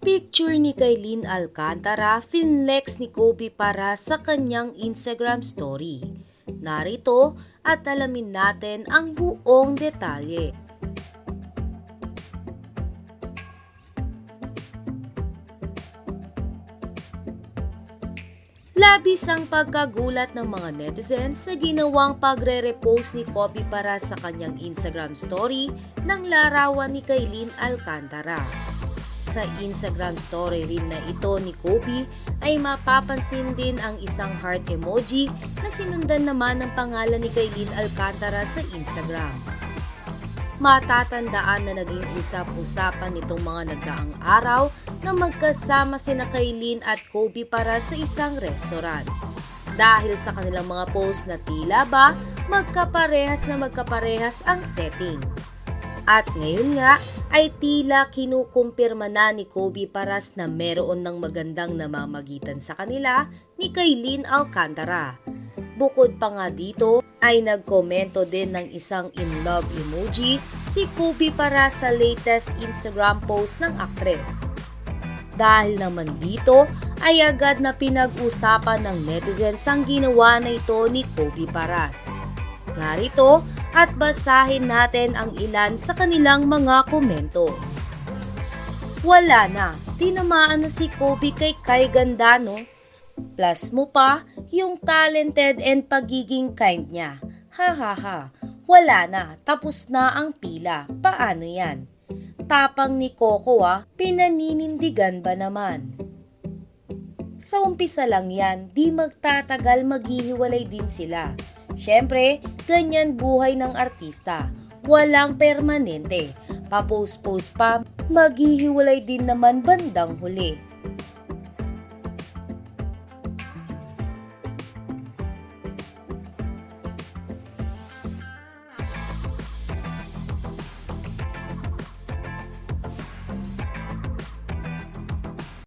Picture ni Kailin Alcantara, finlex ni Kobe para sa kanyang Instagram story. Narito at alamin natin ang buong detalye. Labis ang pagkagulat ng mga netizens sa ginawang pagre-repost ni Kobe para sa kanyang Instagram story ng larawan ni Kailin Alcantara. Sa Instagram story rin na ito ni Kobe ay mapapansin din ang isang heart emoji na sinundan naman ng pangalan ni Kailin Alcantara sa Instagram. Matatandaan na naging usap-usapan nitong mga nagdaang araw na magkasama sina Kailin at Kobe para sa isang restaurant. Dahil sa kanilang mga post na tila ba magkaparehas na magkaparehas ang setting. At ngayon nga ay tila kinukumpirma na ni Kobe Paras na meron ng magandang namamagitan sa kanila ni Kailin Alcantara. Bukod pa nga dito ay nagkomento din ng isang in love emoji si Kobe para sa latest Instagram post ng aktres. Dahil naman dito ay agad na pinag-usapan ng netizens ang ginawa na ito ni Kobe Paras. Narito at basahin natin ang ilan sa kanilang mga komento. Wala na, tinamaan na si Kobe kay Kai Gandano. Plus mo pa yung talented and pagiging kind niya. Ha ha ha, wala na, tapos na ang pila. Paano yan? Tapang ni Coco ah, pinaninindigan ba naman? Sa umpisa lang yan, di magtatagal maghihiwalay din sila. Siyempre, ganyan buhay ng artista. Walang permanente. Papost-post pa, maghihiwalay din naman bandang huli.